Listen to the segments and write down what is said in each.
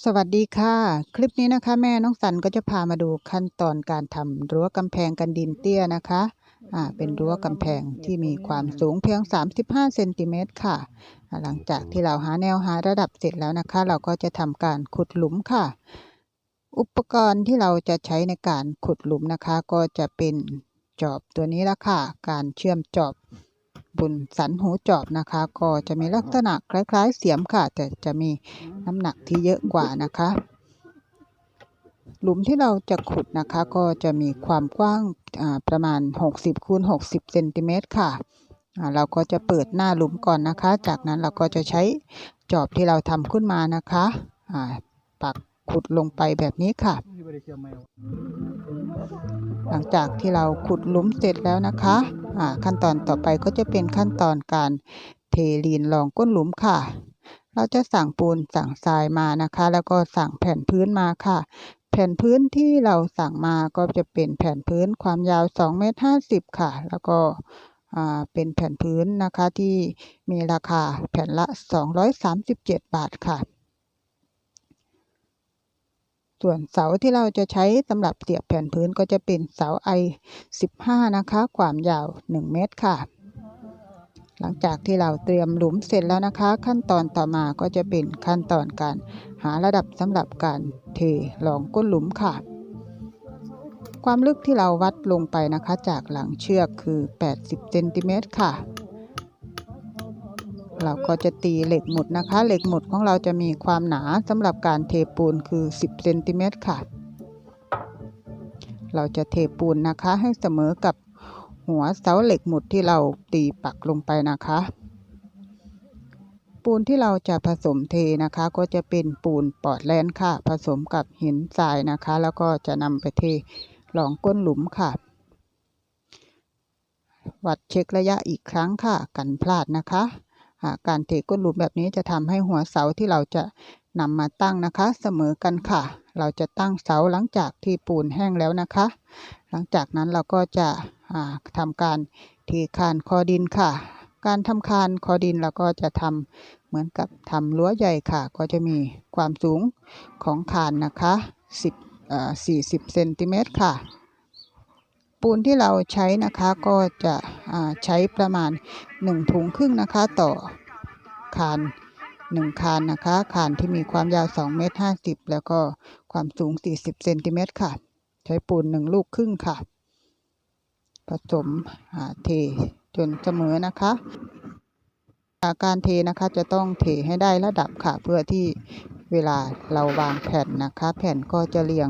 สวัสดีค่ะ คลิปนี้นะคะ แม่น้องสันก็จะพามาดูขั้นตอนการทำรั้วกำแพงกันดินเตี้ยนะคะอ่าเป็นรั้วกำแพงที่มีความสูงเพียง 35เซนติเมตรค่ะ หลังจากที่เราหาแนวหาระดับเสร็จแล้วนะคะ เราก็จะทำการขุดหลุมค่ะ อุปกรณ์ที่เราจะใช้ในการขุดหลุมนะคะ ก็จะเป็นจอบตัวนี้ละค่ะ การเชื่อมจอบ บนสันหูจอบนะคะ ก็จะมีลักษณะคล้าย ๆ เสียมค่ะ แต่จะมีน้ำหนักที่เยอะกว่านะคะ หลุมที่เราจะขุดนะคะ ก็จะมีความกว้างประมาณ 60คูณ60เซนติเมตรค่ะเราก็จะเปิดหน้าหลุมก่อนนะคะ จากนั้นเราก็จะใช้จอบที่เราทำขึ้นมานะคะปักขุดลงไปแบบนี้ค่ะ หลังจากที่เราขุดหลุมเสร็จแล้วนะคะ ขั้นตอนต่อไปก็จะเป็นขั้นตอนการเทลีนรองก้นหลุมค่ะ เราจะสั่งปูนสั่งทรายมานะคะ แล้วก็สั่งแผ่นพื้นมาค่ะ แผ่นพื้นที่เราสั่งมาก็จะเป็นแผ่นพื้นความยาว2เมตร50 ค่ะ แล้วก็เป็นแผ่นพื้นนะคะที่มีราคาแผ่นละ 237 บาทค่ะ ส่วนเสาที่เราจะใช้สำหรับเสียบแผ่นพื้นก็จะเป็นเสาไอ15 นะคะ ความยาว 1 เมตรค่ะ หลังจากที่เราเตรียมหลุมเสร็จแล้วนะคะ ขั้นตอนต่อมาก็จะเป็นขั้นตอนการหาระดับสำหรับการเทรองก้นหลุมค่ะ ความลึกที่เราวัดลงไปนะคะ จากหลังเชือกคือ 80เซนติเมตรค่ะ เราก็จะตีเหล็กหมุดนะคะ เหล็กหมุดของเราจะมีความหนาสำหรับการเทปูนคือ 10เซนติเมตรค่ะ เราจะเทปูนนะคะให้เสมอกับหัวเสาเหล็กหมุดที่เราตีปักลงไปนะคะ ปูนที่เราจะผสมเทนะคะ ก็จะเป็นปูนปอดแลนด์ค่ะ ผสมกับหินทรายนะคะ แล้วก็จะนำไปเทรองก้นหลุมค่ะ วัดเช็คระยะอีกครั้งค่ะ กันพลาดนะคะ การเทก้นหลุมแบบนี้จะทำให้หัวเสาที่เราจะนำมาตั้งนะคะ เสมอกันค่ะ เราจะตั้งเสาหลังจากที่ปูนแห้งแล้วนะคะ หลังจากนั้นเราก็จะอ่าทำการเทคานคอดินค่ะ การทำคานคอดินเราก็จะทำเหมือนกับทำรั้วใหญ่ค่ะ ก็จะมีความสูงของคานนะคะ10เอ่อ40เซนติเมตรค่ะ ปูนที่เราใช้นะคะก็จะใช้ประมาณ 1 ถุงครึ่งนะคะต่อคาน1คานนะคะคานที่มีความยาว2เมตร50 แล้วก็ความสูง 40เซนติเมตรค่ะ ใช้ปูน 1 ลูกครึ่งค่ะ ผสมเทจนเสมอนะคะการเทนะคะจะต้องเทให้ได้ระดับค่ะ เพื่อที่เวลาเราวางแผ่นนะคะ แผ่นก็จะเรียง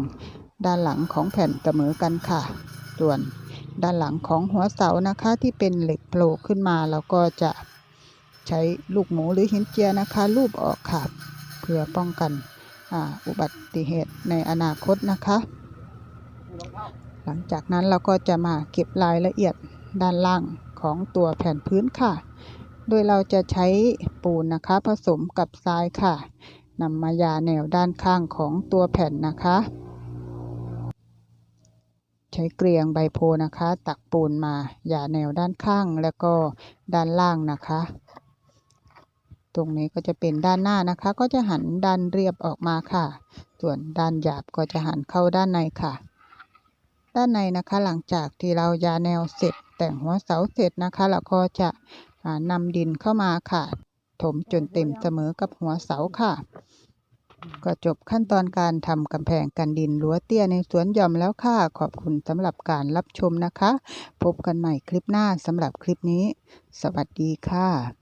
ด้านหลังของแผ่นเสมอกันค่ะ ส่วนด้านหลังของหัวเสานะคะที่เป็นเหล็กโผล่ขึ้นมาเราก็จะใช้ลูกหมูหรือหินเจียนะคะลูบออกค่ะ เพื่อป้องกันออุบัติเหตุในอนาคตนะคะ หลังจากนั้นเราก็จะมาเก็บรายละเอียดด้านล่างของตัวแผ่นพื้นค่ะ โดยเราจะใช้ปูนนะคะผสมกับทรายค่ะนำมายาแนวด้านข้างของตัวแผ่นนะคะ ใช้เกลียงใบโพนะคะ ตักปูนมาหย่าแนวด้านข้างแล้วก็ด้านล่างนะคะ ตรงนี้ก็จะเป็นด้านหน้านะคะ ก็จะหันด้านเรียบออกมาค่ะ ส่วนด้านหยาบก็จะหันเข้าด้านในค่ะ ด้านในนะคะหลังจากที่เรายาแนวเสร็จ แต่งหัวเสาเสร็จนะคะ เราก็จะนำดินเข้ามาค่ะ ถมจนเต็มเสมอกับหัวเสาค่ะ ก็จบขั้นตอนการทำกำแพงกันดินรั้วเตี้ยในสวนหย่อมแล้วค่ะ ขอบคุณสำหรับการรับชมนะคะ พบกันใหม่คลิปหน้าสำหรับคลิปนี้ สวัสดีค่ะ